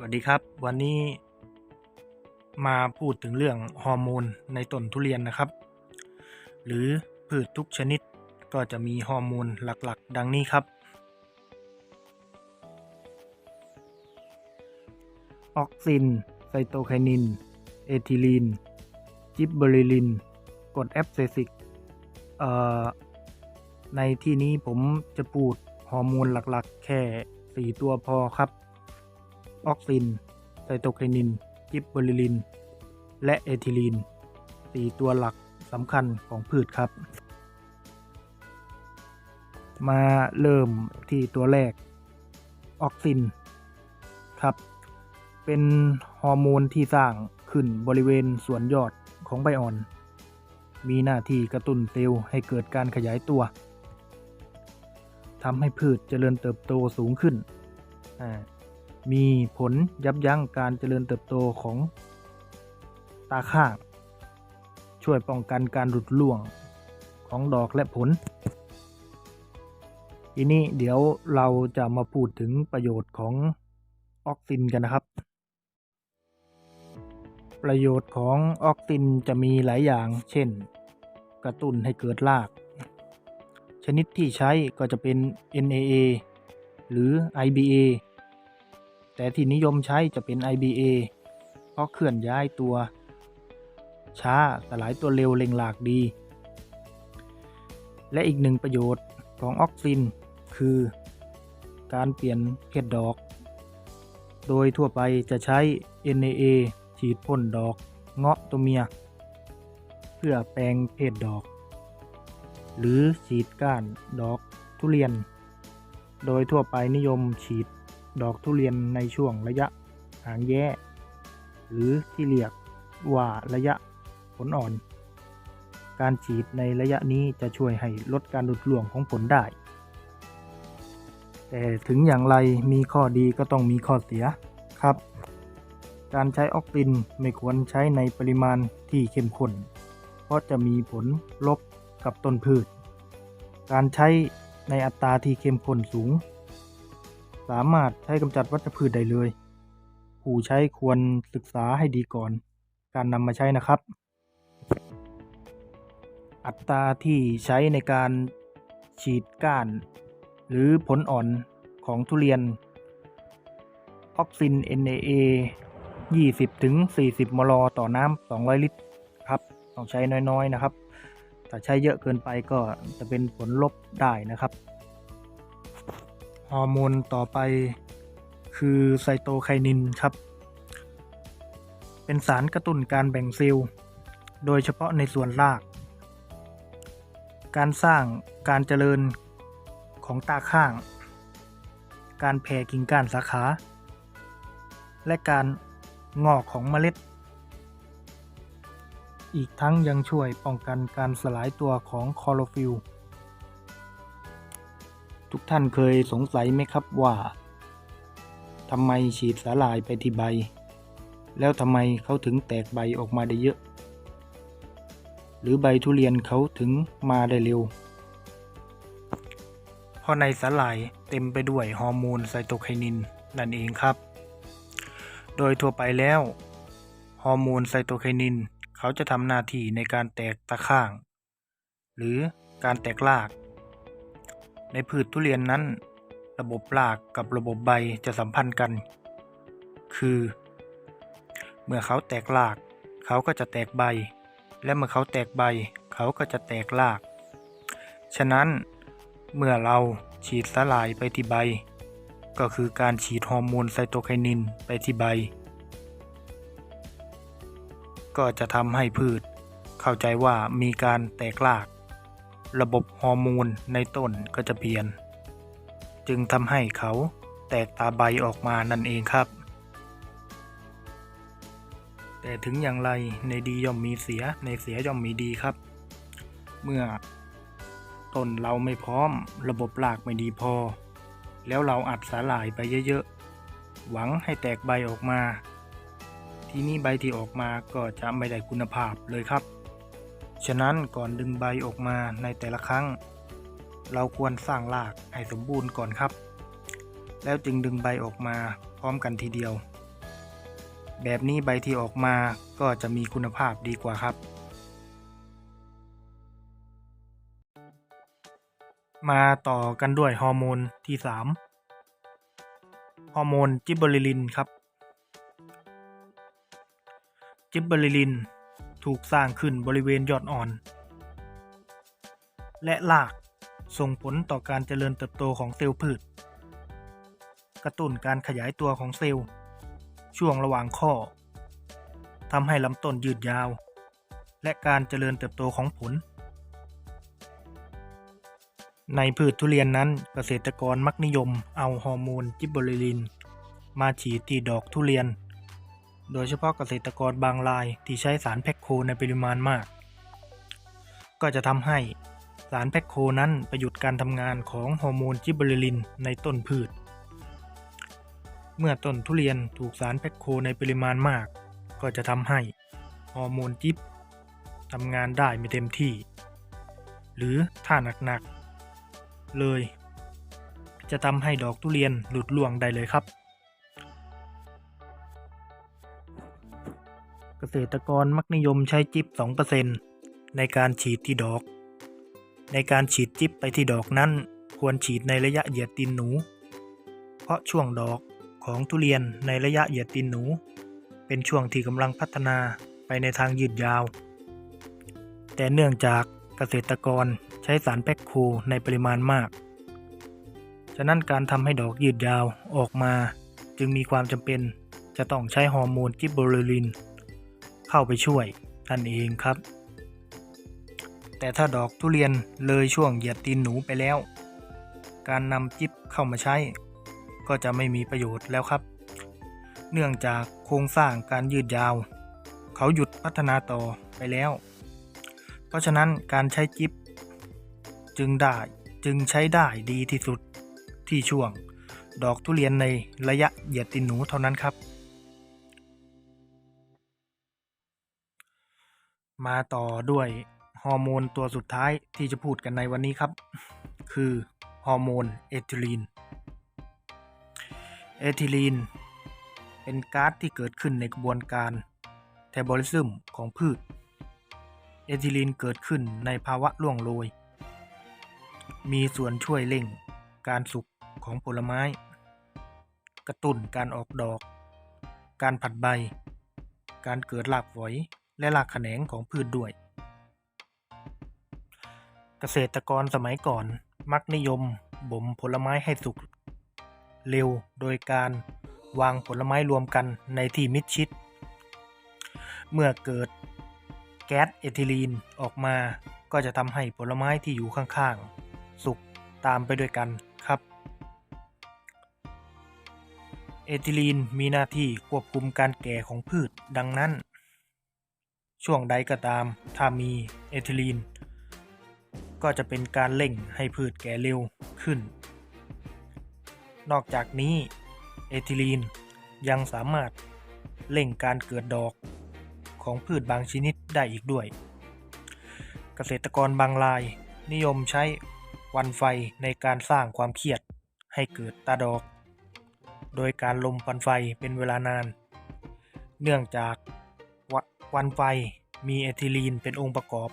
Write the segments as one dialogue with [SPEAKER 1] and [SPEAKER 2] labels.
[SPEAKER 1] สวัสดีครับ วันนี้มาพูดถึงเรื่องฮอร์โมนในต้นทุเรียนนะครับ หรือพืชทุกชนิดก็จะมีฮอร์โมนหลักๆ ดังนี้ครับ ออกซิน ไซโตไคนิน เอทิลีน จิบเบอริลินกรดแอปเซซิกในที่นี้ผมจะพูดฮอร์โมนหลักๆ แค่ 4 ตัวพอครับ ออกซิน ไซโตไคนินจิบเบอริลิน และเอทิลีน4ตัวหลักสำคัญของพืชครับ มาเริ่มที่ตัวแรก ออกซิน ครับ เป็นฮอร์โมนที่สร้างขึ้นบริเวณส่วนยอดของใบอ่อน มีหน้าที่กระตุ้นเซลล์ให้เกิดการขยายตัวทำให้พืชเจริญเติบโตสูงขึ้น อ่า มีผลยับยั้งการเจริญเติบโตของตาข้าง ช่วยป้องกันการหลุดร่วงของดอกและผล ทีนี้เดี๋ยวเราจะมาพูดถึงประโยชน์ของออกซินกันนะครับ ประโยชน์ของออกซินจะมีหลายอย่าง เช่น กระตุ้นให้เกิดราก ชนิดที่ใช้ก็จะเป็น NAA หรือ IBA แต่ที่นิยมใช้จะเป็น IBA เพราะเคลื่อนย้ายตัว ช้าสลายตัวเร็วเล็งหลากดี และอีกหนึ่งประโยชน์ของออกซิน คือ การเปลี่ยนเพศดอก โดยทั่วไปจะใช้ NAA ฉีดพ่นดอกเงาะตัวเมีย เพื่อแปลงเพศดอก หรือฉีดก้านดอกทุเรียน โดยทั่วไปนิยมฉีด ดอกทุเรียนในช่วงระยะหางแย่ หรือที่เรียกว่าระยะผลอ่อน การฉีดในระยะนี้จะช่วยให้ลดการหลุดร่วงของผลได้ แต่ถึงอย่างไรมีข้อดีก็ต้องมีข้อเสียครับ การใช้ออกซินไม่ควรใช้ในปริมาณที่เข้มข้น เพราะจะมีผลลบกับต้นพืช การใช้ในอัตราที่เข้มข้นสูง สามารถใช้กำจัดวัชพืชได้เลย ผู้ใช้ควรศึกษาให้ดีก่อน การนำมาใช้นะครับ อัตราที่ใช้ในการฉีดก้าน หรือผลอ่อนของทุเรียน ออกซิน NAA 20-40 มล ต่อน้ำ200 ลิตรครับ ต้องใช้น้อยๆนะครับ ถ้าใช้เยอะเกินไปก็จะเป็นผลลบได้นะครับ ฮอร์โมนต่อไปคือไซโตไคนินครับ เป็นสารกระตุ้นการแบ่งเซลล์ โดยเฉพาะในส่วนราก การสร้างการเจริญของตาข้าง การแผ่กิ่งก้านสาขา และการงอกของเมล็ด อีกทั้งยังช่วยป้องกันการสลายตัวของคลอโรฟิล ทุกท่านเคยสงสัยไหมครับว่าทำไมฉีดสาลายไปที่ใบ แล้วทำไมเขาถึงแตกใบออกมาได้เยอะ หรือใบทุเรียนเขาถึงมาได้เร็ว เพราะในสาหร่ายเต็มไปด้วยฮอร์โมนไซโตไคนินนั่นเองครับ โดยทั่วไปแล้วฮอร์โมนไซโตไคนินเขาจะทำหน้าที่ในการแตกตะข้าง หรือการแตกราก ในพืชทุเรียนนั้น ระบบรากกับระบบใบจะสัมพันธ์กัน คือ เมื่อเขาแตกราก เขาก็จะแตกใบ และเมื่อเขาแตกใบ เขาก็จะแตกราก ฉะนั้นเมื่อเราฉีดสลายไปที่ใบ ก็คือการฉีดฮอร์โมนไซโตไคนินไปที่ใบ ก็จะทำให้พืช เข้าใจว่ามีการแตกราก ระบบฮอร์โมนในต้นก็จะเปลี่ยน จึงทำให้เขาแตกตาใบออกมานั่นเองครับ แต่ถึงอย่างไรในดีย่อมมีเสียในเสียย่อมมีดีครับ เมื่อต้นเราไม่พร้อม ระบบรากไม่ดีพอ แล้วเราอัดสาหร่ายไปเยอะๆ หวังให้แตกใบออกมา ทีนี้ใบที่ออกมาก็จะไม่ได้คุณภาพเลยครับ ฉะนั้นก่อนดึงใบออกมาในแต่ละครั้ง เราควรสร้างรากให้สมบูรณ์ก่อนครับ แล้วจึงดึงใบออกมาพร้อมกันทีเดียว แบบนี้ใบที่ออกมาก็จะมีคุณภาพดีกว่าครับ มาต่อกันด้วยฮอร์โมนที่ 3 ฮอร์โมนจิบเบอริลินครับ จิบเบอริลิน ถูกสร้างขึ้นบริเวณยอดอ่อน และรากส่งผลต่อการเจริญเติบโตของเซลล์พืช กระตุ้นการขยายตัวของเซลล์ ช่วงระหว่างข้อทำให้ลำต้นยืดยาว และการเจริญเติบโตของผล ในพืชทุเรียนนั้นเกษตรกรมักนิยมเอาฮอร์โมนจิบเบอริลิน มาฉีดที่ดอกทุเรียน โดยเฉพาะเกษตรกรบางรายที่ใช้สารแพคโคในปริมาณมาก ก็จะทำให้สารแพคโคนั้นไปหยุดการทำงานของฮอร์โมนจิบเบอริลินในต้นพืช เมื่อต้นทุเรียนถูกสารแพคโคในปริมาณมาก ก็จะทำให้ฮอร์โมนจิบทำงานได้ไม่เต็มที่ หรือถ้าหนักๆเลย จะทำให้ดอกทุเรียนหลุดร่วงได้เลยครับ เกษตรกรมักนิยมใช้จิบ2%ในการฉีดที่ดอก ในการฉีดจิบไปที่ดอกนั้น ควรฉีดในระยะเหยียดตีนหนู เพราะช่วงดอกของทุเรียนในระยะเหยียดตีนหนู เป็นช่วงที่กำลังพัฒนาไปในทางยืดยาว แต่เนื่องจากเกษตรกรใช้สารแพคโคในปริมาณมาก ฉะนั้นการทำให้ดอกยืดยาวออกมา จึงมีความจำเป็นจะต้องใช้ฮอร์โมนจิบเบรลิน เข้าไปช่วยนั่นเองครับ แต่ถ้าดอกทุเรียนเลยช่วงเหยียดตีนหนูไปแล้ว การนำจิบเข้ามาใช้ ก็จะไม่มีประโยชน์แล้วครับ เนื่องจากโครงสร้างการยืดยาว เขาหยุดพัฒนาต่อไปแล้ว เพราะฉะนั้นการใช้จิบจึงได้จึงใช้ได้ดีที่สุดที่ช่วง ดอกทุเรียนในระยะเหยียดตีนหนูเท่านั้นครับ มาต่อด้วยฮอร์โมนตัวสุดท้ายที่จะพูดกันในวันนี้ครับ คือฮอร์โมนเอทิลีน เอทิลีน เป็นก๊าซที่เกิดขึ้นในกระบวนการเทบอลิซึมของพืช เอทิลีนเกิดขึ้นในภาวะร่วงโรย มีส่วนช่วยเร่งการสุกของผลไม้ กระตุ้นการออกดอก การผัดใบ การเกิดรากฝอย และรากแขนงของพืชด้วย เกษตรกรสมัยก่อนมักนิยมบ่มผลไม้ให้สุก เร็วโดยการวางผลไม้รวมกันในที่มิดชิด เมื่อเกิดแก๊สเอทิลีนออกมาก็จะทำให้ผลไม้ที่อยู่ข้างๆ สุกตามไปด้วยกันครับ เอทิลีนมีหน้าที่ควบคุมการแก่ของพืชดังนั้น ช่วงใดก็ตาม ถ้ามีเอทิลีน ก็จะเป็นการเร่งให้พืชแก่เร็วขึ้น นอกจากนี้เอทิลีนยังสามารถเร่งการเกิดดอกของพืชบางชนิดได้อีกด้วย เกษตรกรบางรายนิยมใช้วันไฟในการสร้างความเครียดให้เกิดตาดอก โดยการลมควันไฟเป็นเวลานาน เนื่องจาก ควันไฟมีเอทิลีนเป็นองค์ประกอบ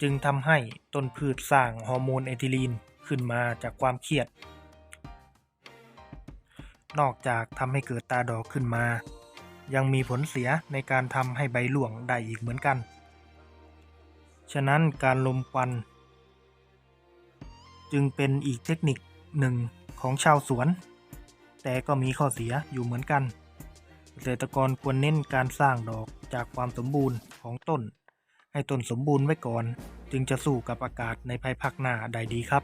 [SPEAKER 1] จึงทำให้ต้นพืชสร้างฮอร์โมนเอทิลีนขึ้นมาจากความเครียด นอกจากทำให้เกิดตาดอกขึ้นมา ยังมีผลเสียในการทำให้ใบหลวงได้อีกเหมือนกัน ฉะนั้นการลมควัน จึงเป็นอีกเทคนิคหนึ่งของชาวสวน แต่ก็มีข้อเสียอยู่เหมือนกัน เกษตรกรควรเน้นการสร้างดอกจากความสมบูรณ์ของต้น ให้ต้นสมบูรณ์ไว้ก่อน จึงจะสู้กับอากาศในภายภาคหน้าได้ดีครับ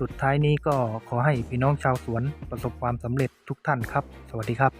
[SPEAKER 1] สุดท้ายนี้ก็ขอให้พี่น้องชาวสวนประสบความสำเร็จทุกท่านครับ สวัสดีครับ